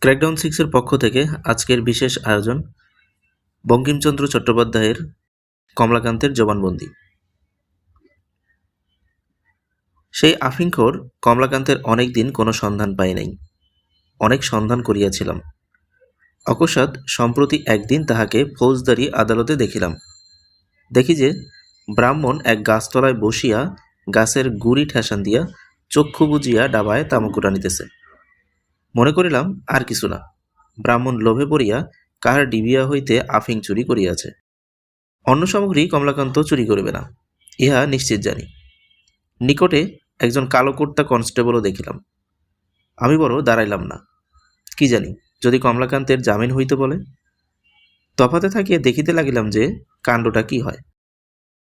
Crackdown সিক্সের পক্ষ থেকে আজকের বিশেষ আয়োজন বঙ্কিমচন্দ্র চট্টোপাধ্যায়ের কমলাকান্তের জবানবন্দি। সেই আফিংখোর কমলাকান্তের অনেক দিন কোনো সন্ধান পাই নাই। অনেক সন্ধান করিয়াছিলাম। অকস্মাৎ সম্প্রতি একদিন তাহাকে ফৌজদারি আদালতে দেখিলাম। দেখি যে ব্রাহ্মণ এক গাছতলায় বসিয়া গাছের গুড়ি ঠেসান দিয়া চক্ষু বুজিয়া ডাবায় তামাকু টানিতেছে। মনে করিলাম, আর কিছু না। ব্রাহ্মণ লোভে পড়িয়া কাহার ডিবিয়া হইতে আফিং চুরি করিয়াছে। অন্য সামগ্রী কমলাকান্ত চুরি করিবে না, ইহা নিশ্চিত জানি। নিকটে একজন কালো কুর্তা কনস্টেবলও দেখিলাম। আমি বড় দাঁড়াইলাম না। কি জানি, যদি কমলাকান্তের জামিন হইতে বলে? তফাতে থাকিয়া দেখিতে লাগিলাম যে কাণ্ডটা কি হয়।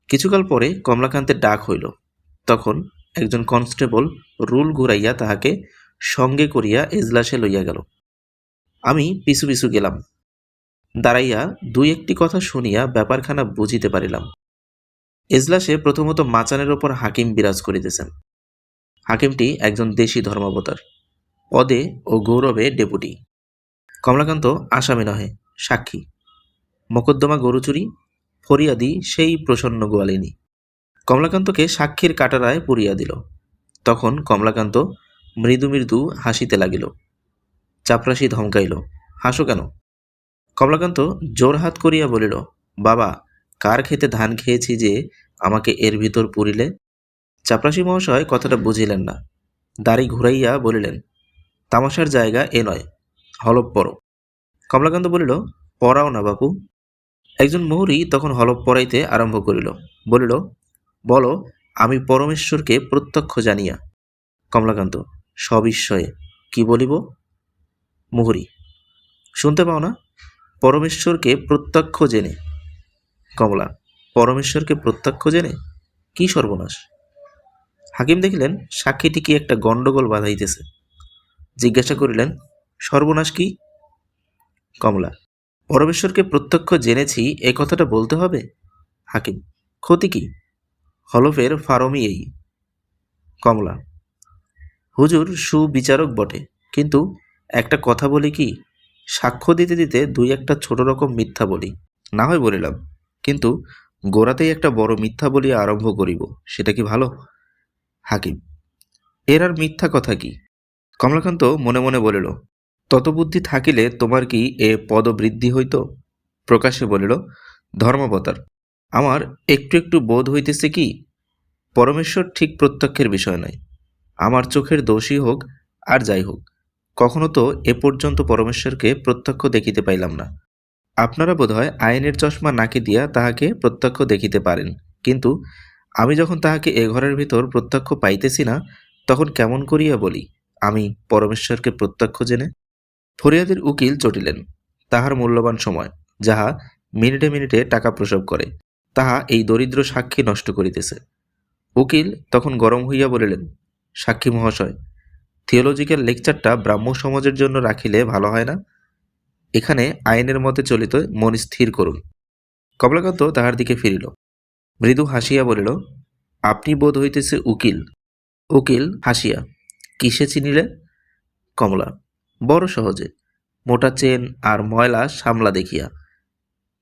কিছুকাল পরে কমলাকান্তের ডাক হইল। তখন একজন কনস্টেবল রুল ঘুরাইয়া তাহাকে সঙ্গে করিয়া এজলাসে লইয়া গেল। আমি পিছু পিছু গেলাম। দাঁড়াইয়া দুই একটি কথা শুনিয়া ব্যাপারখানা বুঝিতে পারিলাম। এজলাসে প্রথমত মাচানের ওপর হাকিম বিরাজ করিতেছেন। হাকিমটি একজন দেশি ধর্মাবতার। পদে ও গৌরবে ডেপুটি। কমলাকান্ত আসামি নহে, সাক্ষী। মোকদ্দমা গরুচুরি, ফরিয়াদি সেই প্রসন্ন গোয়ালিনী। কমলাকান্তকে সাক্ষীর কাটারায় পুরিয়া দিল। তখন কমলাকান্ত মৃদু মৃদু হাসিতে লাগিল। চাপরাশি ধমকাইল, হাসো কেন? কমলাকান্ত জোরহাত করিয়া বলিল, বাবা, কার খেতে ধান খেয়েছি যে আমাকে এর ভিতর পুরিলে? চাপরাশি মহাশয় কথাটা বুঝিলেন না। দাড়ি ঘুরাইয়া বলিলেন, তামাশার জায়গা এ নয়, হলপ পড়ো কমলাকান্ত বলিল পড়াও না বাপু। একজন মহুরী তখন হলপ পড়াইতে আরম্ভ করিল, বলিল, বলো, আমি পরমেশ্বরকে প্রত্যক্ষ জানিয়া। কমলাকান্ত সবিস্ময়ে। কি বলিব? মুহুরী। শুনতে পাও না? পরমেশ্বরকে প্রত্যক্ষ জেনে। কমলা, পরমেশ্বরকে প্রত্যক্ষ জেনে? কি সর্বনাশ। হাকিম দেখিলেন, সাক্ষীটি কি একটা গণ্ডগোল বাঁধাইতেছে। জিজ্ঞাসা করিলেন, সর্বনাশ কি? কমলা, পরমেশ্বরকে প্রত্যক্ষ জেনেছি, এ কথাটা বলতে হবে? হাকিম, ক্ষতি কি? হলফের ফারমি এই। কমলা হুজুর সুবিচারক বটে। কিন্তু একটা কথা বলি কি, সাক্ষ্য দিতে দিতে দুই একটা ছোট রকম মিথ্যা বলি, না হয় বলিলাম। কিন্তু গোড়াতেই একটা বড় মিথ্যা বলিয়া আরম্ভ করিব, সেটা কি ভালো? হাকিম, এর আর মিথ্যা কথা কি? কমলাকান্ত মনে মনে বলিল তত বুদ্ধি থাকিলে তোমার কি এ পদবৃদ্ধি হইত? প্রকাশে বলিল, ধর্মাবতার, আমার একটু একটু বোধ হইতেছে কি, পরমেশ্বর ঠিক প্রত্যক্ষের বিষয় নয়। আমার চোখের দোষই হোক আর যাই হোক, কখনো তো এ পর্যন্ত পরমেশ্বরকে প্রত্যক্ষ দেখিতে পাইলাম না। আপনারা বোধহয় আইনের চশমা নাকে দিয়া তাহাকে প্রত্যক্ষ দেখিতে পারেন, কিন্তু আমি যখন তাহাকে এ ঘরের ভিতর প্রত্যক্ষ পাইতেছি না, তখন কেমন করিয়া বলি, আমি পরমেশ্বরকে প্রত্যক্ষ জেনে? ফরিয়াদের উকিল চটিলেন তাহার মূল্যবান সময়, যাহা মিনিটে মিনিটে টাকা প্রসব করে, তাহা এই দরিদ্র সাক্ষী নষ্ট করিতেছে। উকিল তখন গরম হইয়া বলিলেন সাক্ষী মহাশয়। থিওলজিক্যাল লেকচারটা ব্রাহ্ম সমাজের জন্য রাখিলে ভালো হয় না? এখানে আইনের মতে চলিত মন স্থির করুন। কমলাকান্ত তাহার দিকে ফিরিল। মৃদু হাসিয়া বলিল, আপনি বোধ হইতেছে উকিল। উকিল হাসিয়া, কিসে চিনিলে? কমলা, বড় সহজে, মোটা চেন আর ময়লা সামলা দেখিয়া।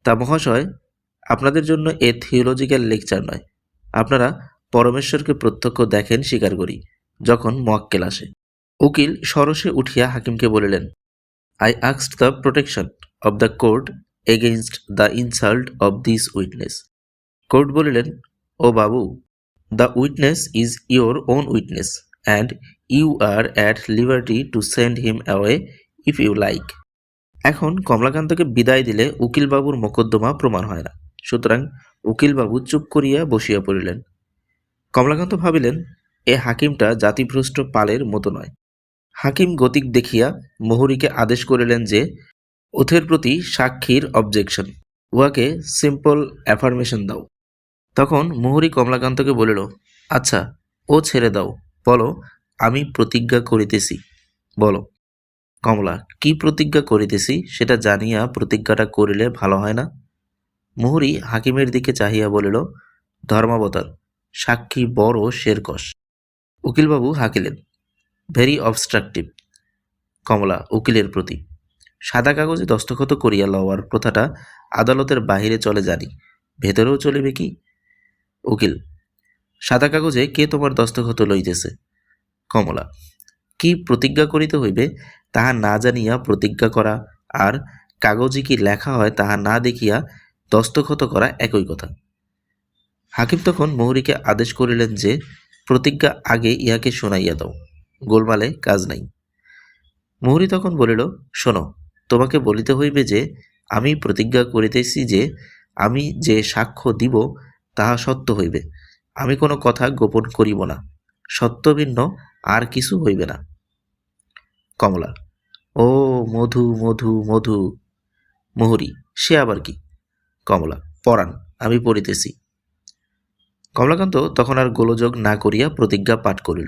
তা মহাশয়, আপনাদের জন্য এ থিওলজিক্যাল লেকচার নয়। আপনারা পরমেশ্বরকে প্রত্যক্ষ দেখেন, স্বীকার করি। যখন মোয়াক্কেল আসে। উকিল সরসে উঠিয়া হাকিমকে বলিলেন I আক্সড the protection of the court against the insult of this witness court বলিলেন, ও babu the witness is your own witness and you are at liberty to send him away if you like এখন কমলাকান্তকে বিদায় দিলে উকিলবাবুর মোকদ্দমা প্রমাণ হয় না। সুতরাং উকিলবাবু চুপ করিয়া বসিয়া পড়িলেন। কমলাকান্ত ভাবিলেন এ হাকিমটা জাতিভ্রষ্ট পালের মতো নয়। হাকিম গতিক দেখিয়া মোহরীকে আদেশ করিলেন যে, ওথের প্রতি সাক্ষীর অবজেকশন উহাকে সিম্পল অ্যাফার্মেশন দাও। তখন মোহরী কমলাকান্তকে বলিল আচ্ছা ও ছেড়ে দাও। বলো, আমি প্রতিজ্ঞা করিতেছি। বলো, কমলা, কি প্রতিজ্ঞা করিতেছি সেটা জানিয়া প্রতিজ্ঞাটা করিলে ভালো হয় না? মোহরী হাকিমের দিকে চাহিয়া বলিল, ধর্মাবতার, সাক্ষী বড় শেরকস উকিলবাবু হাঁকিলেন। ভেরি অবস্ট্রাকটিভ কমলা উকিলের প্রতি। সাদা কাগজে দস্তখত করিয়া লওয়ার প্রথাটা আদালতের বাহিরে চলে জানি, ভেতরেও চলিবে কি? উকিল, সাদা কাগজে কে তোমার দস্তখত লইতেছে? কমলা, কি প্রতিজ্ঞা করিতে হইবে তাহা না জানিয়া প্রতিজ্ঞা করা আর কাগজে কি লেখা হয় তাহা না দেখিয়া দস্তখত করা একই কথা। হাকিম তখন মৌরিকে আদেশ করিলেন যে প্রতিজ্ঞা আগে ইহাকে শোনাইয়া দাও, গোলমালে কাজ নাই। মুহুরী তখন বলিল, শোনো, তোমাকে বলিতে হইবে যে, আমি প্রতিজ্ঞা করিতেছি যে, আমি যে সাক্ষ্য দিব, তাহা সত্য হইবে। আমি কোনো কথা গোপন করিব না, সত্যভিন্ন আর কিছু হইবে না। কমলা, ও মধু মধু মধু। মুহুরী, সে আবার কি? কমলা পড়ান আমি পড়িতেছি। কমলাকান্ত তখন আর গোলযোগ না করিয়া প্রতিজ্ঞা পাঠ করিল।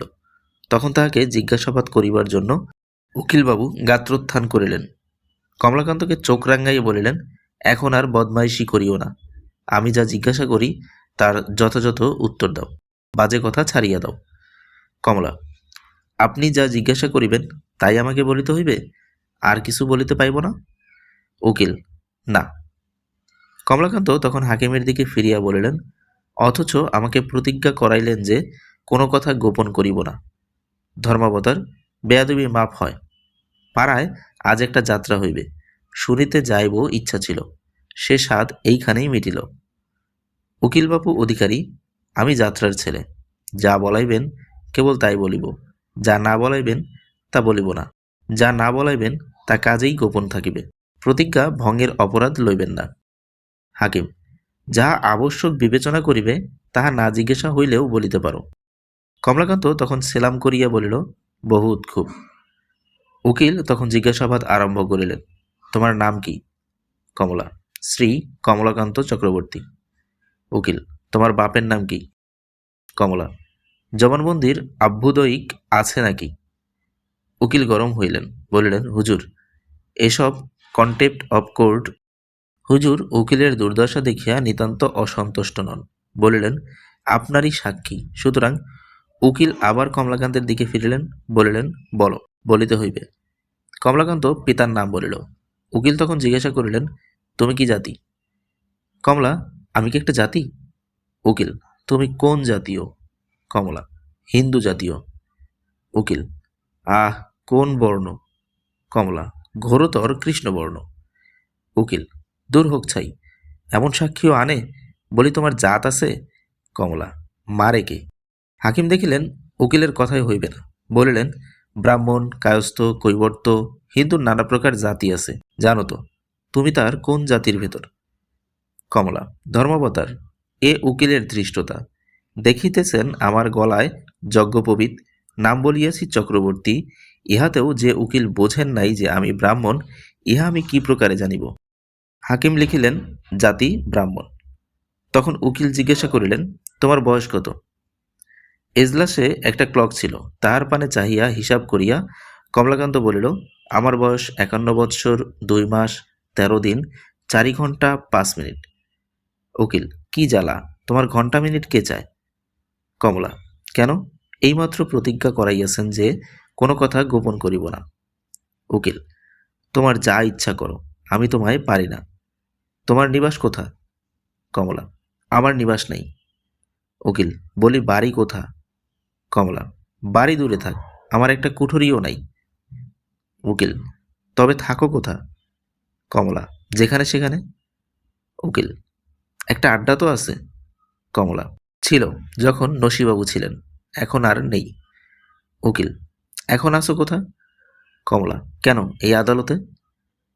তখন তাহাকে জিজ্ঞাসাবাদ করিবার জন্য উকিলবাবু গাত্রোত্থান করিলেন। কমলাকান্তকে চোখ রাঙ্গাইয়ে বলিলেন, এখন আর বদমাইশি করিও না। আমি যা জিজ্ঞাসা করি, তার যথাযথ উত্তর দাও। বাজে কথা ছাড়িয়া দাও। কমলা, আপনি যা জিজ্ঞাসা করিবেন, তাই আমাকে বলিতে হইবে? আর কিছু বলিতে পাইব না? উকিল, না। কমলাকান্ত তখন হাকিমের দিকে ফিরিয়া বলিলেন অথচ আমাকে প্রতিজ্ঞা করাইলেন যে কোনো কথা গোপন করিব না। ধর্মাবতার, বেয়াদবি মাপ হয়। পাড়ায় আজ একটা যাত্রা হইবে। শুনিতে যাইব ইচ্ছা ছিল। সে স্বাদ এইখানেই মিটিল। উকিলবাবু অধিকারী, আমি যাত্রার ছেলে। যা বলাইবেন কেবল তাই বলিব। যা না বলাইবেন তা বলিব না। যা না বলাইবেন তা কাজেই গোপন থাকিবে। প্রতিজ্ঞা ভঙ্গের অপরাধ লইবেন না। হাকিম যাহা আবশ্যক বিবেচনা করিবে, তাহা না জিজ্ঞাসা হইলেও বলিতে পারো। কমলাকান্ত তখন সেলাম করিয়া বলিল, বহুত খুব। উকিল তখন জিজ্ঞাসাবাদ আরম্ভ করিলেন, তোমার নাম কি? কমলা, শ্রী কমলাকান্ত চক্রবর্তী। উকিল, তোমার বাপের নাম কি? কমলা, জবানবন্দির আভ্যুদয়িক আছে নাকি? উকিল গরম হইলেন, বলিলেন, হুজুর, এসব কন্টেপ্ট অফ কোর্ট হুজুর উকিলের দুর্দশা দেখিয়া নিতান্ত অসন্তুষ্ট নন। বলিলেন, আপনারই সাক্ষী। সুতরাং উকিল আবার কমলাকান্তের দিকে ফিরিলেন। বলিলেন, বলো, বলিতে হইবে। কমলাকান্ত পিতার নাম বলিল। উকিল তখন জিজ্ঞাসা করিলেন, তুমি কি জাতি? কমলা, আমি কি একটা জাতি? উকিল, তুমি কোন জাতীয়? কমলা, হিন্দু জাতীয়। উকিল, আহ, কোন বর্ণ? কমলা, ঘোরতর কৃষ্ণবর্ণ। উকিল দূর হোক ছাই, এমন সাক্ষীও আনে বলি তোমার জাত আছে? কমলা, মারে কে? হাকিম দেখিলেন, উকিলের কথাই হইবে না। বলিলেন, ব্রাহ্মণ, কায়স্থ, কৈবর্ত, হিন্দুর নানা প্রকার জাতি আছে, জানো তো, তুমি তার কোন জাতির ভেতর? কমলা, ধর্মাবতার, এ উকিলের ধৃষ্টতা। দেখিতেছেন আমার গলায় যজ্ঞপবিত, নাম বলিয়াছি চক্রবর্তী, ইহাতেও যে উকিল বোঝেন নাই যে আমি ব্রাহ্মণ, ইহা আমি কি প্রকারে জানিব? হাকিম লিখিলেন, জাতি ব্রাহ্মণ। তখন উকিল জিজ্ঞাসা করিলেন, তোমার বয়স কত? এজলাসে একটা ক্লক ছিল। তাহার পানে চাহিয়া হিসাব করিয়া কমলাকান্ত বলিল, আমার বয়স একান্ন বৎসর, দুই মাস, তেরো দিন, চারি ঘণ্টা পাঁচ মিনিট। উকিল, কি জ্বালা? তোমার ঘণ্টা মিনিট কে চায়? কমলা, কেন? এইমাত্র প্রতিজ্ঞা করাইয়াছেন যে কোনো কথা গোপন করিব না। উকিল, তোমার যা ইচ্ছা করো, আমি তোমায় পারি না। তোমার নিবাস কোথা কমলা, আমার নিবাস নেই। উকিল, বলি বাড়ি কোথা কমলা, বাড়ি দূরে থাক, আমার একটা কুঠুরিও নাই। উকিল, তবে থাকো কোথা কমলা, যেখানে সেখানে? উকিল, একটা আড্ডা তো আছে। কমলা, ছিল যখন নসিবাবু ছিলেন, এখন আর নেই। উকিল, এখন আসো কোথা কমলা, কেন এই আদালতে?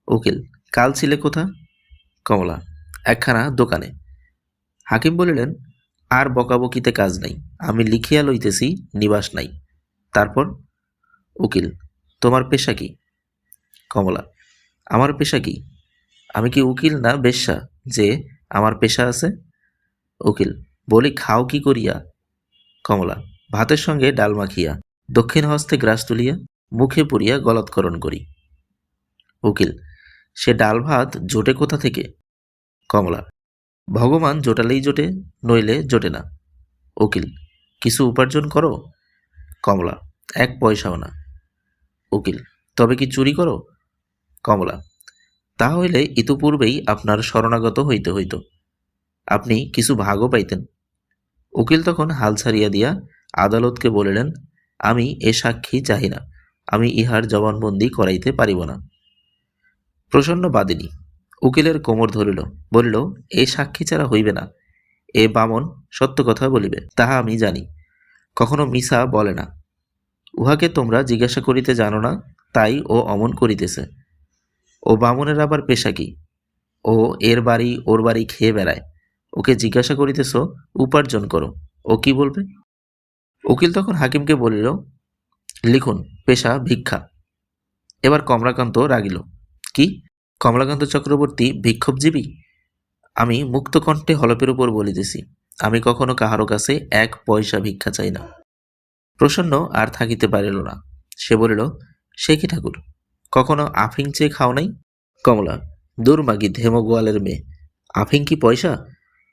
উকিল, কাল ছিলে কোথা কমলা, একখানা দোকানে। হাকিম বলিলেন, আর বকাবকিতে কাজ নাই। আমি লিখিয়া লইতেছি, নিবাস নাই। তারপর, উকিল, তোমার পেশা কি? কমলা, আমার পেশা কি? আমি কি উকিল না বেশ্যা যে আমার পেশা আছে? উকিল, বলি খাও কি করিয়া? কমলা, ভাতের সঙ্গে ডাল মাখিয়া, দক্ষিণ হস্তে গ্রাস তুলিয়া, মুখে পুরিয়া গলাৎকরণ করি। উকিল সে ডাল ভাত জোটে কোথা থেকে? কমলা, ভগবান জোটালেই জোটে, নইলে জোটে না। উকিল, কিছু উপার্জন করো? কমলা, এক পয়সাও না। উকিল, তবে কি চুরি করো? কমলা, তা হইলে ইতপূর্বেই আপনার শরণাগত হইতে হইত। আপনি কিছু ভাগও পাইতেন। উকিল তখন হাল ছাড়িয়া দিয়া আদালতকে বলিলেন, আমি এ সাক্ষী চাহি না, আমি ইহার জবানবন্দি করাইতে পারিব না। প্রসন্ন বাদিনী উকিলের কোমর ধরিল, বলিল, এ সাক্ষী ছাড়া হইবে না। এ বামন সত্য কথা বলিবে, তাহা আমি জানি। কখনো মিছা বলে না। উহাকে তোমরা জিজ্ঞাসা করিতে জানো না, তাই ও অমন করিতেছে। ও বামনের আবার পেশা কি? ও এর বাড়ি, ওর বাড়ি খেয়ে বেড়ায়। ওকে জিজ্ঞাসা করিতেছ, উপার্জন করো। ও কি বলবে? উকিল তখন হাকিমকে বলিল, লিখুন, পেশা ভিক্ষা। এবার কমলাকান্ত রাগিল কি? কমলাকান্ত চক্রবর্তী বিক্ষোভজীবী? আমি মুক্তকণ্ঠে হলপের উপর বলিতেছি, আমি কখনো কাহারো কাছে এক পয়সা ভিক্ষা চাই না। প্রসন্ন আর থাকিতে পারিল না। সে বলিল, সে কি ঠাকুর? কখনো আফিং চেয়ে খাও নাই? কমলা, দুর্মাগি ধেমো গোয়ালের মেয়ে, আফিং কি পয়সা?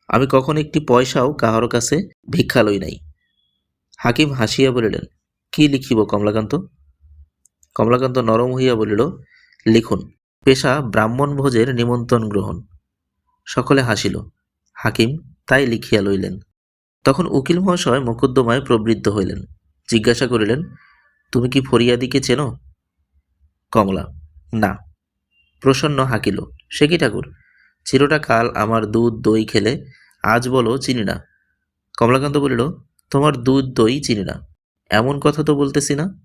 আমি কখনো একটি পয়সাও কাহারো কাছে ভিক্ষা লই নাই। হাকিম হাসিয়া বলিলেন, কি লিখিব কমলাকান্ত? কমলাকান্ত নরম হইয়া বলিল, লিখুন। পেশা ব্রাহ্মণ ভোজের নিমন্ত্রণ গ্রহণ। সকলে হাসিল। হাকিম তাই লিখিয়া লইলেন। তখন উকিল মহাশয় মোকদ্দমায় প্রবৃত্ত হইলেন। জিজ্ঞাসা করিলেন, তুমি কি ফরিয়াদিকে চেনো? কমলা, না। প্রসন্ন হাকিল, সে কি ঠাকুর? চিরটা কাল আমার দুধ দই খেলে আজ বলো চিনি না। কমলাকান্ত বলিল, তোমার দুধ দই চিনি না। এমন কথা তো বলতেছি না।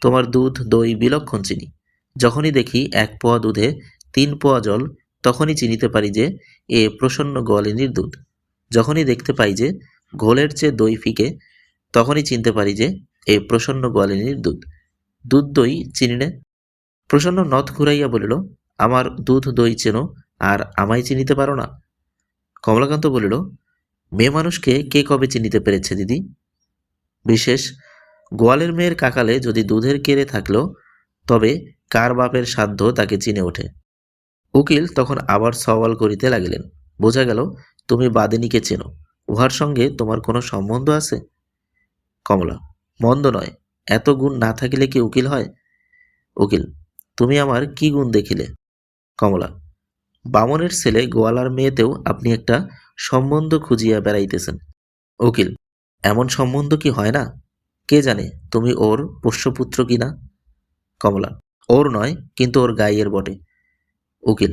তোমার দুধ দই বিলক্ষণ চিনি। যখনই দেখি এক পোয়া দুধে তিন পোয়া জল, তখনই চিনিতে পারি যে, এ প্রসন্ন গোয়ালিনীর দুধ। যখনই দেখতে পাই যে, ঘোলের চেয়ে দই ফিকে, তখনই চিনতে পারি যে, এ প্রসন্ন গোয়ালিনীর দুধ। দুধ দই চিনি নে। প্রসন্ন নথ ঘুরাইয়া বলিল, আমার দুধ দই চেনো, আর আমায় চিনিতে পারো না? কমলাকান্ত বলিল, মেয়ে মানুষকে কে কবে চিনিতে পেরেছে, দিদি? বিশেষ, গোয়ালের মেয়ের কাকালে যদি দুধের কেড়ে থাকল, তবে কার বাপের সাধ্য তাকে চিনে ওঠে। উকিল তখন আবার সওয়াল করিতে লাগিলেন। বোঝা গেল, তুমি বাদিনীকে চেনো। উহার সঙ্গে তোমার কোনো সম্বন্ধ আছে? কমলা, মন্দ নয়। এত গুণ না থাকিলে কি উকিল হয়? উকিল, তুমি আমার কি গুণ দেখিলে? কমলা, বামনের ছেলে গোয়ালার মেয়েতেও আপনি একটা সম্বন্ধ খুঁজিয়া বেড়াইতেছেন। উকিল, এমন সম্বন্ধ কি হয় না? কে জানে, তুমি ওর পোষ্যপুত্র কিনা? কমলা ওর নয়, কিন্তু ওর গাইয়ের বটে। উকিল,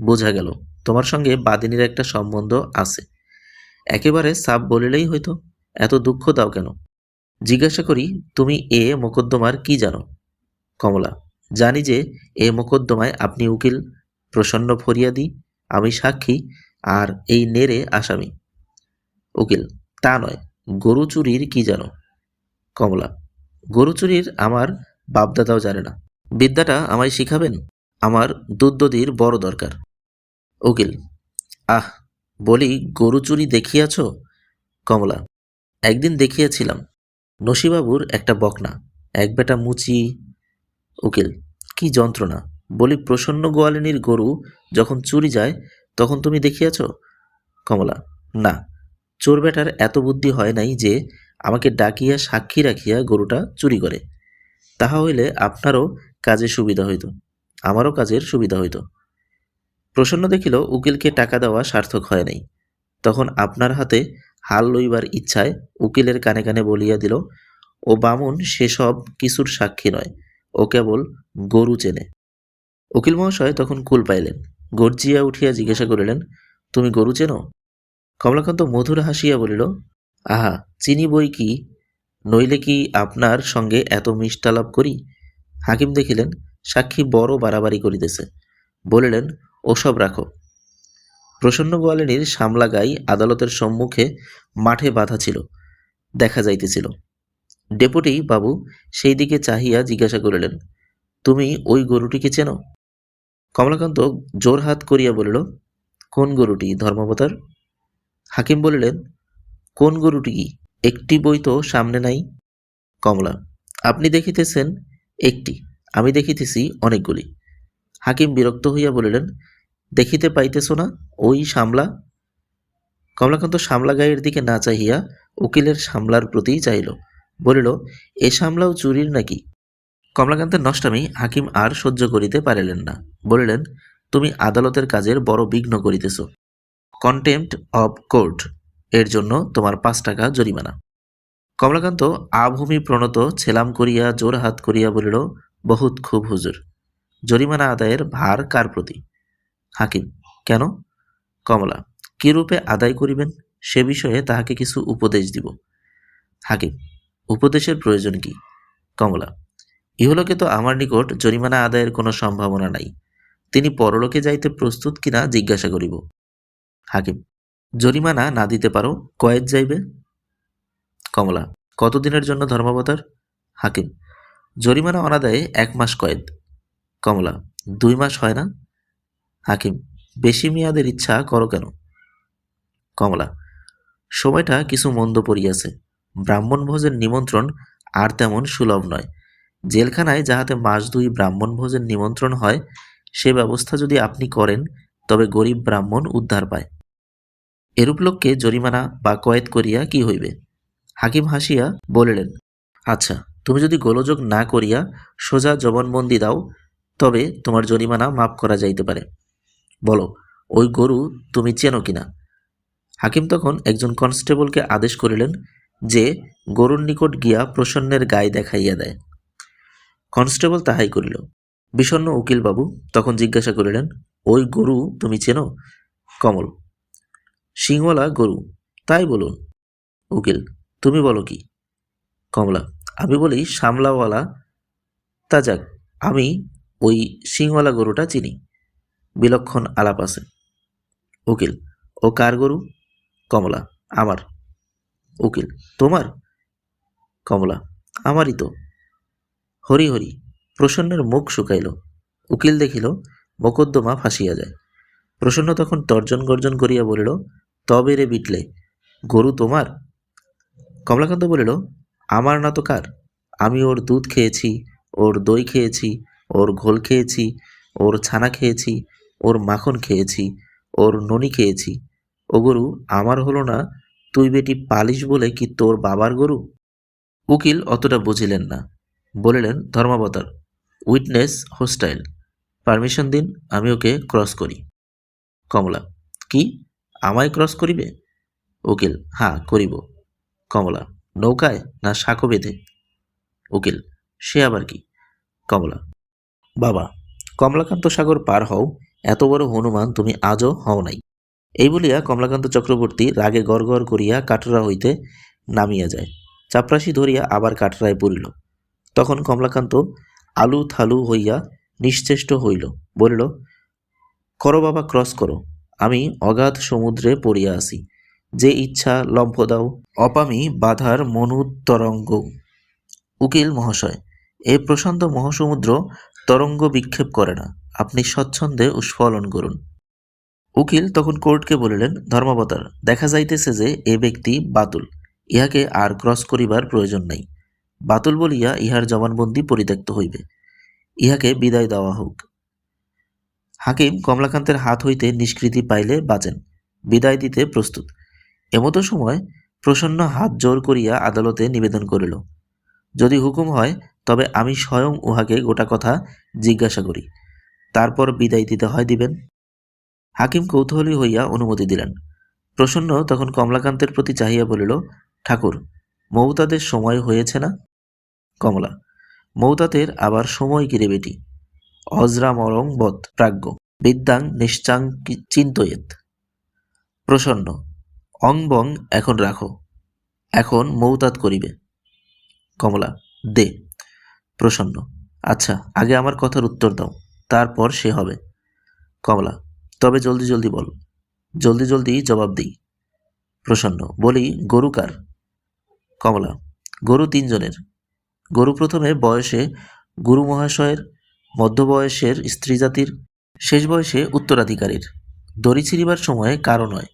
বোঝা গেল, তোমার সঙ্গে বাদিনীর একটা সম্বন্ধ আছে। একেবারে সাপ বলিলেই হয়তো এত দুঃখ দাও কেন? জিজ্ঞাসা করি, তুমি এ মোকদ্দমার কি জানো? কমলা, জানি যে এ মোকদ্দমায় আপনি উকিল, প্রসন্ন ফরিয়াদি, আমি সাক্ষী, আর এই নেড়ে আসামি। উকিল, তা নয়, গরু চুরির কি জানো? কমলা, গরু চুরির আমার বাপদাদাও জানে না। বিদ্যাটা আমায় শিখাবেন? আমার দুধদদির বড় দরকার। উকিল, আহ, বলি গরু চুরি দেখিয়াছ? কমলা, একদিন দেখিয়াছিলাম। নসিবাবুর একটা বকনা, এক বেটা মুচি। উকিল, কি যন্ত্রণা? বলি প্রসন্ন গোয়ালিনীর গরু যখন চুরি যায়, তখন তুমি দেখিয়াছ? কমলা, না, চোর বেটার এত বুদ্ধি হয় নাই যে আমাকে ডাকিয়া সাক্ষী রাখিয়া গরুটা চুরি করে। তাহা হইলে আপনারও কাজে সুবিধা হইত। আমারও কাজের সুবিধা হইত। প্রসন্ন দেখিল, উকিলকে টাকা দেওয়া সার্থক হয় নাই। তখন আপনার হাতে হাল লইবার ইচ্ছায় উকিলের কানে কানে বলিয়া দিল, ও বামুন, সেসব কিছুর সাক্ষী নয়। ও কেবল গরু চেনে। উকিল মহাশয় তখন কুল পাইলেন, গর্জিয়া উঠিয়া জিজ্ঞাসা করিলেন, তুমি গরু চেনো? কমলাকান্ত মধুর হাসিয়া বলিল, আহা, চিনি বই কি? নইলে কি আপনার সঙ্গে এত মিষ্টালাপ করি? হাকিম দেখিলেন, সাক্ষী বড় বাড়াবাড়ি করিতেছে। বলিলেন, ওসব রাখো। প্রসন্ন গোয়ালিনীর সামলা গাই আদালতের সম্মুখে মাঠে বাঁধা ছিল, দেখা যাইতেছিল। ডেপুটি বাবু, সেই দিকে চাহিয়া জিজ্ঞাসা করিলেন, তুমি ওই গরুটিকে চেনো? কমলাকান্ত জোর হাত করিয়া বলিল, কোন গরুটি, ধর্মাবতার? হাকিম বলিলেন, কোন গরুটি কি? একটি বই তো সামনে নাই। কমলা, আপনি দেখিতেছেন একটি। আমি দেখিতেছি অনেকগুলি। হাকিম বিরক্ত হইয়া বলিলেন, দেখিতে পাইতেছ না, ওই সামলা কমলাকান্ত সামলা গায়ের দিকে না চাহিয়া উকিলের সামলার প্রতিই চাইল বলিল, এ সামলাও চুরির নাকি? কমলাকান্তের নষ্টামি হাকিম আর সহ্য করিতে পারিলেন না। বলিলেন, তুমি আদালতের কাজের বড় বিঘ্ন করিতেছ। কন্টেম্পট অব কোর্ট, এর জন্য তোমার পাঁচ টাকা জরিমানা। কমলাকান্ত, আভূমি প্রণত ছেলাম করিয়া জোর হাত করিয়া বলিল, বহুত খুব হুজুর, জরিমানা আদায়ের ভার কার প্রতি? হাকিম, কেন? কমলা, কিরূপে আদায় করিবেন? সে বিষয়ে তাহাকে কিছু উপদেশ দিব। হাকিম, উপদেশের প্রয়োজন কি? কমলা, ইহলোকে তো আমার নিকট জরিমানা আদায়ের কোনো সম্ভাবনা নাই। তিনি পরলোকে যাইতে প্রস্তুত কিনা জিজ্ঞাসা করিব। হাকিম, জরিমানা না দিতে পারো কয়েদ যাইবে? কমলা, কতদিনের জন্য ধর্মাবতার? হাকিম, জরিমানা অনাদায়ে এক মাস কয়েদ। কমলা, দুই মাস হয় না? হাকিম, বেশি মেয়াদের ইচ্ছা করো কেন? কমলা, সময়টা কিছু মন্দ পড়িয়াছে। ব্রাহ্মণ ভোজের নিমন্ত্রণ আর তেমন সুলভ নয়। জেলখানায় যাহাতে মাস দুই ব্রাহ্মণ ভোজের নিমন্ত্রণ হয়, সে ব্যবস্থা যদি আপনি করেন, তবে গরিব ব্রাহ্মণ উদ্ধার পায়। এরূপ লোককে জরিমানা বা কয়েদ করিয়া কি হইবে? হাকিম হাসিয়া বলিলেন আচ্ছা তুমি যদি গোলযোগ না করিয়া সোজা জবানবন্দি দাও, তবে তোমার জরিমানা মাফ করা যাইতে পারে। বলো, ওই গরু তুমি চেনো কিনা হাকিম তখন একজন কনস্টেবলকে আদেশ করিলেন যে গরুর নিকট গিয়া প্রসন্নের গায়ে দেখাইয়া দেয়। কনস্টেবল তাহাই করিল। বিষণ্ণ উকিলবাবু তখন জিজ্ঞাসা করিলেন, ওই গরু তুমি চেনো? কমল, সিংওয়ালা গরু, তাই বলুন। উকিল তুমি বলো কি? কমলা, আমি বলি সামলাওয়ালা। তা যাক, আমি ওই সিংওয়ালা গরুটা চিনি। বিলক্ষণ আলাপ আছে। উকিল, ও কার গরু? কমলা, আমার। উকিল, তোমার? কমলা, আমারই তো। হরি হরি, প্রসন্নের মুখ শুকাইল। উকিল দেখিল, মোকদ্দমা ফাঁসিয়া যায়। প্রসন্ন তখন তর্জন গর্জন করিয়া বলিল, তবে রে বিটলে, গরু তোমার? কমলাকান্ত বলিল, আমার না তো কার? আমি ওর দুধ খেয়েছি, ওর দই খেয়েছি, ওর ঘোল খেয়েছি, ওর ছানা খেয়েছি, ওর মাখন খেয়েছি, ওর ননি খেয়েছি। ও গরু, আমার হলো না তুই বেটি পালিশ বলে কি তোর বাবার গরু? উকিল অতটা বুঝিলেন না। বলিলেন, ধর্মাবতার, উইটনেস হোস্টাইল। পারমিশন দিন, আমি ওকে ক্রস করি। কমলা, কি? আমায় ক্রস করিবে? উকিল হ্যাঁ করিব। কমলা, নৌকায় না শাঁখো বেঁধে? উকিল, সে আবার কি? কমলা, বাবা, কমলাকান্ত সাগর পার হও, এত বড় হনুমান তুমি আজও হও নাই। এই বলিয়া কমলাকান্ত চক্রবর্তী রাগে গড়গড় করিয়া কাটরা হইতে নামিয়া যায়। চাপরাশি ধরিয়া আবার কাটরায় পড়িল। তখন কমলাকান্ত আলু থালু হইয়া নিশ্চেষ্ট হইল, বলিল, করো বাবা, ক্রস করো। আমি অগাধ সমুদ্রে পড়িয়া আছি। যে ইচ্ছা লম্ফ দাও। অপামি বাধার মনুতরঙ্গ উকিল মহাশয়, এ প্রশান্ত মহাসমুদ্র তরঙ্গ বিক্ষেপ করে না। আপনি স্বচ্ছন্দে উস্ফলন করুন। উকিল তখন কোর্টকে বলিলেন, ধর্মাবতার, দেখা যাইতেছে যে এ ব্যক্তি বাতুল। ইহাকে আর ক্রস করিবার প্রয়োজন নাই। বাতুল বলিয়া ইহার জবানবন্দি পরিত্যক্ত হইবে। ইহাকে বিদায় দেওয়া হোক। হাকিম কমলাকান্তের হাত হইতে নিষ্কৃতি পাইলে বাঁচেন। বিদায় দিতে প্রস্তুত। এমতো সময় প্রসন্ন হাত জোর করিয়া আদালতে নিবেদন করিল। যদি হুকুম হয়, তবে আমি স্বয়ং উহাকে গোটা কথা জিজ্ঞাসা করি। তারপর বিদায় দিতে হয় দিবেন। হাকিম কৌতূহলী হইয়া অনুমতি দিলেন। প্রসন্ন তখন কমলাকান্তের প্রতি চাহিয়া বলিল, ঠাকুর, মৌতাদের সময় হয়েছে না? কমলা মৌতাতের আবার সময় কিরে বেটি? অজরামরং বৎ প্রাজ্ঞ, বিদ্যাং নিশ্চাং চিন্তয়েত। প্রসন্ন অং বং এখন রাখো। এখন মৌতাত করিবে। কমলা, দে। প্রসন্ন আচ্ছা আগে আমার কথার উত্তর দাও, তারপর সে হবে। কমলা, তবে জলদি জলদি বল। জলদি জলদি জবাব দিই। প্রসন্ন, বলি, গরু কার? কমলা, গরু তিনজনের। গরু প্রথমে বয়সে গুরু মহাশয়ের মধ্য বয়সের স্ত্রী জাতির শেষ বয়সে উত্তরাধিকারীর। দড়ি ছিঁড়িবার সময়ে কারও নয়।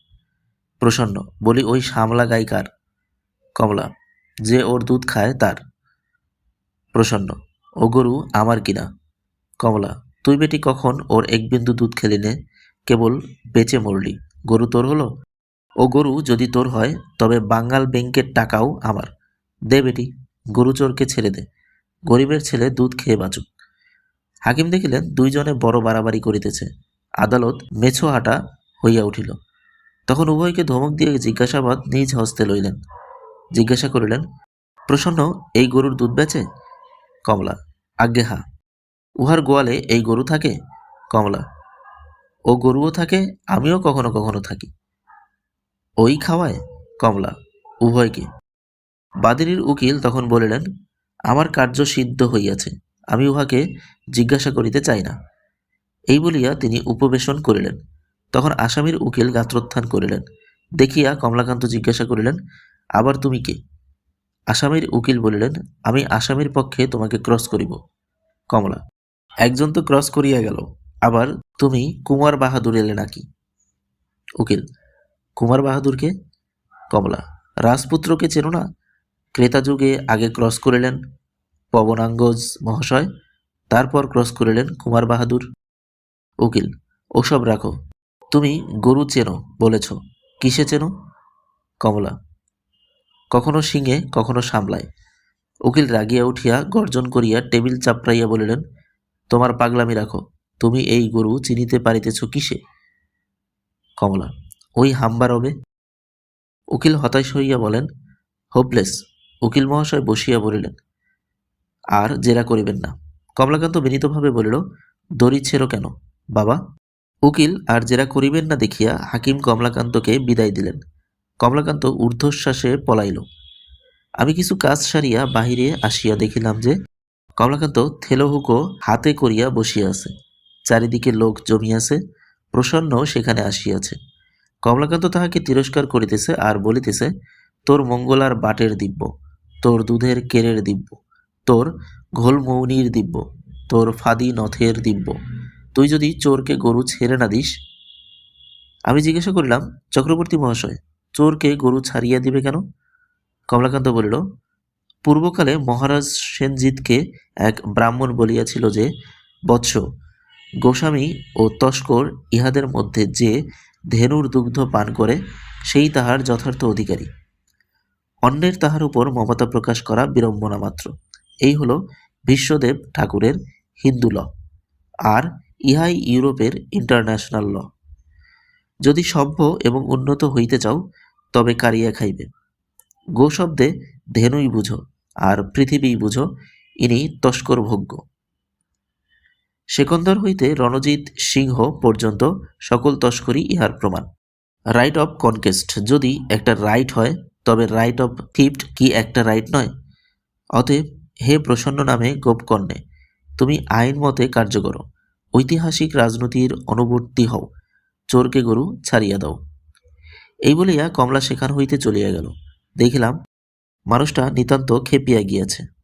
প্রসন্ন, বলি, ওই সামলা গাই কার? কমলা, যে ওর দুধ খায় তার। প্রসন্ন, ও গরু আমার কিনা? কমলা, তুই বেটি কখন ওর এক বিন্দু দুধ খেলি নে কেবল বেঁচে মরলি। গরু তোর হলো? ও গরু যদি তোর হয়, তবে বাঙ্গাল ব্যাংকের টাকাও আমার। দে বেটি, গরু চোরকে ছেড়ে দে। গরিবের ছেলে দুধ খেয়ে বাঁচুক। হাকিম দেখিলেন, দুইজনে বড় বাড়াবাড়ি করিতেছে। আদালত মেছো হাঁটা হইয়া উঠিল। তখন উভয়কে ধমক দিয়ে জিজ্ঞাসাবাদ নিজ হস্তে লইলেন। জিজ্ঞাসা করিলেন, প্রসন্ন, এই গরুর দুধ বেচে? কমলা। আজ্ঞে, হা। উহার গোয়ালে এই গরু থাকে? কমলা। ও গরুও থাকে, আমিও কখনো কখনো থাকি। ওই খাওয়ায়? কমলা। উভয়কে। বাদিনীর উকিল তখন বলিলেন, আমার কার্য সিদ্ধ হইয়াছে, আমি উহাকে জিজ্ঞাসা করিতে চাই না। এই বলিয়া তিনি উপবেশন করিলেন। তখন আসামির উকিল গাত্রোত্থান করিলেন। দেখিয়া কমলাকান্ত জিজ্ঞাসা করিলেন, আবার তুমি কে? আসামির উকিল বলিলেন, আমি আসামির পক্ষে তোমাকে ক্রস করিব। কমলা, একজন তো ক্রস করিয়া গেল, আবার তুমি কুমার বাহাদুর এলে নাকি? উকিল, কুমার বাহাদুরকে কমলা, রাজপুত্রকে চেনো না? ক্রেতা যুগে আগে ক্রস করিলেন পবনাঙ্গজ মহাশয়, তারপর ক্রস করিলেন কুমার বাহাদুর। উকিল, ওসব রাখো তুমি গরু চেনো বলেছ। কিসে চেনো? কমলা। কখনো শিঙে, কখনো সামলায়। উকিল রাগিয়া উঠিয়া গর্জন করিয়া টেবিল চাপড়াইয়া বলিলেন, তোমার পাগলামি রাখো, তুমি এই গরু চিনিতে পারিতেছ কিসে? কমলা, ওই হাম্বা রবে উকিল হতাশ হইয়া বলেন, হোপলেস। উকিল মহাশয় বসিয়া বলিলেন, আর জেরা করিবেন না। কমলাকান্ত বিনীতভাবে বলিল, দড়ি ছেড়ো কেন, বাবা? উকিল আর জেরা করিবেন না দেখিয়া হাকিম কমলাকান্তকে বিদায় দিলেন। কমলাকান্ত ঊর্ধ্বশ্বাসে পলাইল। আমি কিছু কাজ সারিয়া বাহিরে আসিয়া দেখিলাম যে, কমলাকান্ত থেলোহুকো হাতে করিয়া বসিয়া আছে। চারিদিকে লোক জমিয়াছে, প্রসন্ন সেখানে আসিয়াছে। কমলাকান্ত তাহাকে তিরস্কার করিতেছে আর বলিতেছে, তোর মঙ্গলার বাটের দিব্য, তোর দুধের কেরের দিব্য, তোর ঘোলমৌনির দিব্য, তোর ফাদি নথের দিব্য। তুই যদি চোরকে গরু ছেড়ে না দিস? আমি জিজ্ঞাসা করিলাম, চক্রবর্তী মহাশয়, চোরকে গরু ছাড়িয়া দিবে কেন? কমলাকান্ত বলিল, পূর্বকালে মহারাজ সেনজিৎকে এক ব্রাহ্মণ বলিয়াছিল যে, বৎস, গোস্বামী ও তস্কর ইহাদের মধ্যে যে ধেনুর দুগ্ধ পান করে, সেই তাহার যথার্থ অধিকারী। অন্যের তাহার উপর মমতা প্রকাশ করা বিড়ম্বনা মাত্র। এই হলো বিশ্বদেব ঠাকুরের হিন্দু ল। আর ইহাই ইউরোপের ইন্টারন্যাশনাল ল যদি সভ্য এবং উন্নত হইতে চাও, তবে কারিয়া খাইবে। গো শব্দে ধেনুই বুঝো, আর পৃথিবী বুঝো, ইনি তস্কর ভোগ্য। সেকন্দর হইতে রণজিৎ সিংহ পর্যন্ত সকল তস্করই ইহার প্রমাণ। রাইট অফ কনকেস্ট যদি একটা রাইট হয়, তবে রাইট অফ থিফট কি একটা রাইট নয়? অতএব হে প্রসন্ন নামে গোপকর্ণে তুমি আইন মতে কার্য করো। ঐতিহাসিক রাজনীতির অনুবর্তী হও, চোরকে গরু ছাড়িয়া দাও। এই বলিয়া কমলা সেখান হইতে চলিয়া গেল। দেখিলাম মানুষটা নিতান্ত খেপিয়া গিয়াছে।